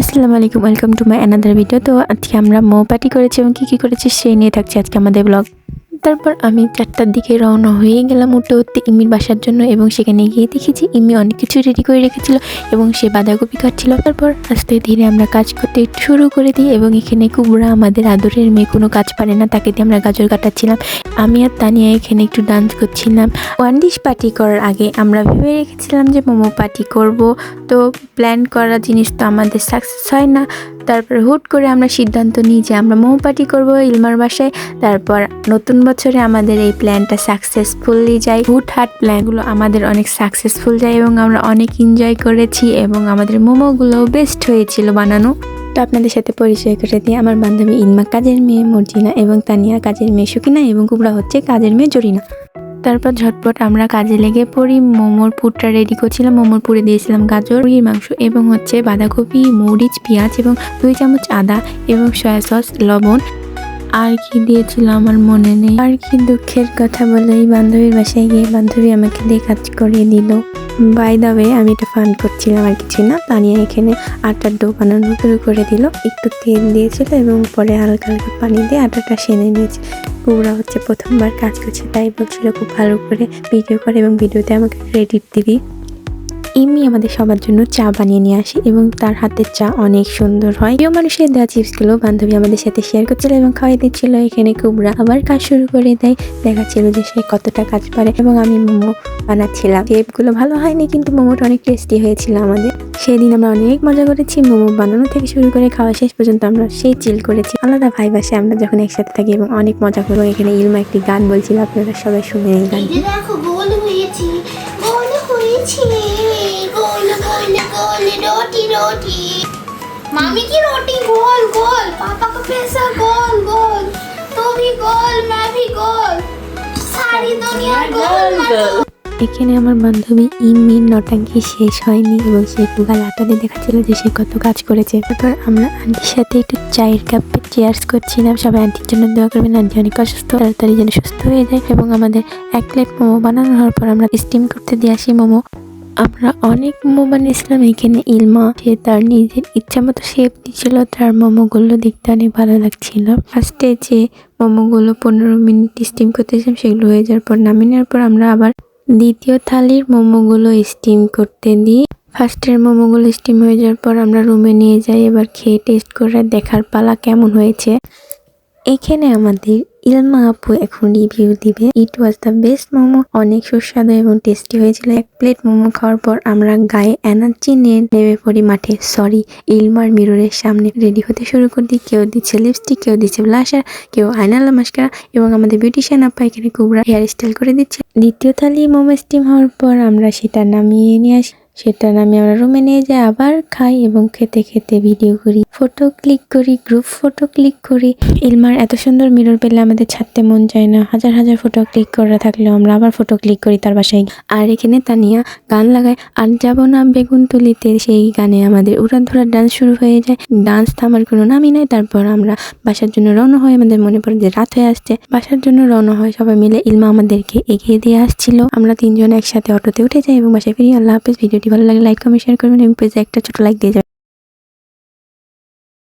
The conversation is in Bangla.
আসসালামু আলাইকুম welcome to my another video তো আজকে আমরা মৌ পার্টি করেছি এবং কী কী করেছি সেই নিয়ে থাকছি আজকে আমাদের ব্লগ তারপর আমি চারটার দিকে রওনা হয়ে গেলাম উঠতে উঠতে ইমির বাসার জন্য এবং সেখানে গিয়ে দেখেছি ইমি অনেক কিছু রেডি করে রেখেছিল এবং সে বাঁধাকপি কাটছিল তারপর আস্তে ধীরে আমরা কাজ করতে শুরু করে দিই এবং এখানে কুবরা আমাদের আদরের মেয়ে, কোনো কাজ পারে না, তাকে দিয়ে আমরা গাজর কাটাচ্ছিলাম। আমি আর তানিয়া এখানে একটু ডান্স করছিলাম। ওয়ান ডিশ পার্টি করার আগে আমরা ভেবে রেখেছিলাম যে মোমো পার্টি করব। তো প্ল্যান করা জিনিস তো আমাদের সাকসেস হয় না। তারপর হুট করে আমরা সিদ্ধান্ত নিই যে আমরা মোমো পার্টি করব ইলমার বাসায়। তারপর নতুন বছরে আমাদের এই প্ল্যানটা সাকসেসফুলি যায়। হুটহাট প্ল্যানগুলো আমাদের অনেক সাকসেসফুল যায় এবং আমরা অনেক এনজয় করেছি এবং আমাদের মোমোগুলোও বেস্ট হয়েছিল বানানো। তো আপনাদের সাথে পরিচয় করে দিয়ে আমার বান্ধবী ইনমা কাজের মেয়ে মর্জিনা এবং তানিয়া কাজের মেয়ে সুকিনা এবং কুবরা হচ্ছে কাজের মেয়ে জরিনা। তারপর ঝটপট আমরা কাজে লেগে পড়ি। মোমোর পুরটা রেডি করছিলাম, মোমোর পুরে দিয়েছিলাম গাজর, মুরগির মাংস এবং হচ্ছে বাঁধাকপি, মরিচ, পেঁয়াজ এবং দুই চামচ আদা এবং সয়া সস লবণ। আর কি দিয়েছিল আমার মনে নেই। আর কি দুঃখের কথা বলে, এই বান্ধবীর বাসায় গিয়ে বান্ধবী আমাকে দিয়ে কাজ করিয়ে দিল। বাই দা ওয়ে আমি এটা ফান করছিলাম আর কিছু না। তানিয়া এখানে আটার ডো বানানো শুরু করে দিল। একটু তেল দিয়েছিল এবং পরে হালকা হালকা পানি দিয়ে আটাটা সেনে নিয়েছে। কুমড়া হচ্ছে প্রথমবার কাজ করছে, তাই বলছিল খুব ভালো করে ভিডিও করে এবং ভিডিওতে আমাকে ক্রেডিট দিবি। এমনি আমাদের সবার জন্য চা বানিয়ে নিয়ে আসি এবং তার হাতের চা অনেক সুন্দর হয়। প্রিয় মানুষের দেওয়া চিপসগুলো বান্ধবী আমাদের সাথে শেয়ার করছিল এবং খাওয়াই দিচ্ছিল এখানে কুবরা আবার কাজ শুরু করে দেয়, দেখাচ্ছিল যে সে কতটা কাজ পারে এবং আমি মোমো বানাচ্ছিলাম শেপগুলো ভালো হয়নি কিন্তু মোমোটা অনেক টেস্টি হয়েছিল আমাদের সেদিন আমরা অনেক মজা করেছি মোমো বানানো থেকে শুরু করে খাওয়া শেষ পর্যন্ত আমরা সেই চিল করেছি আলাদা ভাই বাসে আমরা যখন একসাথে থাকি এবং অনেক মজা করবো এখানে ইলমা একটি গান বলছিল আপনারা সবাই শুনে এই গান এই যে দেখো গোল হয়েছি গোল হয়েছি গোল গোল গোল রোটি রোটি মামি की रोटी गोल गोल पापा का पैसा गोल गोल तू भी गोल मैं भी गोल सारी दुनिया गोल मैं गोल এখানে আমার বান্ধবী ইমির নটাঙ্কি শেষ হয়নি এবং সে গুগাল আটাতে দেখাচ্ছিল যে সে কত কাজ করেছে। তারপর আমরা আন্টির সাথে একটু চায়ের কাপে চেয়ার্স করছিলাম। সবাই আন্টির জন্য দোয়া করবেন, আন্টি অনেক অসুস্থ, তাড়াতাড়ি যেন সুস্থ হয়ে যায় এবং আমাদের এক প্লেট মোমো বানানো হওয়ার পর আমরা স্টিম করতে দিয়ে আসি মোমো। আমরা অনেক মোমো বানিয়েছিলাম, এখানে ইলমা, সে তার নিজের ইচ্ছা মতো শেপ দিচ্ছিল তার মোমোগুলো দেখতে অনেক ভালো লাগছিল। ফার্স্টে যে মোমোগুলো পনেরো মিনিট স্টিম করতেছিলাম, সেগুলো হয়ে যাওয়ার পর নামিয়ে নেওয়ার পর আমরা আবার দ্বিতীয় থালির মোমোগুলো স্টিম করতে দিই। ফার্স্টের মোমোগুলো স্টিম হয়ে যাওয়ার পর আমরা রুমে নিয়ে যাই, এবার খেয়ে টেস্ট করে দেখার পালা কেমন হয়েছে। এখানে আমাদের ইলমা আপু এখন রিভিউ দিবে। It was the best momo. অনেক সুস্বাদু এবং টেস্টি হয়েছিল। এক প্লেট মোমো খাওয়ার পর আমরা গায়ে এনার্জি নিয়ে নেমে পড়ি মাঠে। সরি ইলমার মিররের সামনে। রেডি হতে শুরু করে দিই কেউ দিচ্ছে লিপস্টিক কেউ দিচ্ছে ব্লাশার কেউ আয়নালা মাস্কারা এবং আমাদের বিউটিশিয়ান আপা এখানে কুবরা হেয়ার স্টাইল করে দিচ্ছে। দ্বিতীয় থালি মোমো স্টিম হওয়ার পর আমরা সেটা নামিয়ে নিয়ে আসি। সেটা নামিয়ে আমরা রুমে নিয়ে যাই, আবার খাই এবং খেতে খেতে ভিডিও করি ফটো ক্লিক করি গ্রুপ ফটো ক্লিক করি। ইলমার এত সুন্দর মিরর পেলে আমাদের ছাড়তে মন চায় না। হাজার হাজার ফটো ক্লিক করা থাকলেও আমরা আবার ফটো ক্লিক করি তার বাসায়। আর এখানে তানিয়া গান লাগায়, আর যাব না বেগুন তুলিতে, সেই গানে আমাদের উড়ান ধরার ডান্স শুরু হয়ে যায়। ডান্স থামার কোনো নামই নাই, তারপর আমরা বাসার জন্য রওনা হয় আমাদের মনে পড়ে যে রাত হয়ে আসছে। বাসার জন্য রওনা হয় সবাই মিলে ইলমা আমাদেরকে এগিয়ে দিয়ে আসছিল। আমরা তিনজন একসাথে অটোতে উঠে যাই এবং বাসায় ফিরি। আল্লাহ হাফেজ ভিডিওটি ভালো লাগে লাইক কমেন্ট শেয়ার করবেন এবং পেজে একটা ছোট লাইক দিয়ে যাবেন।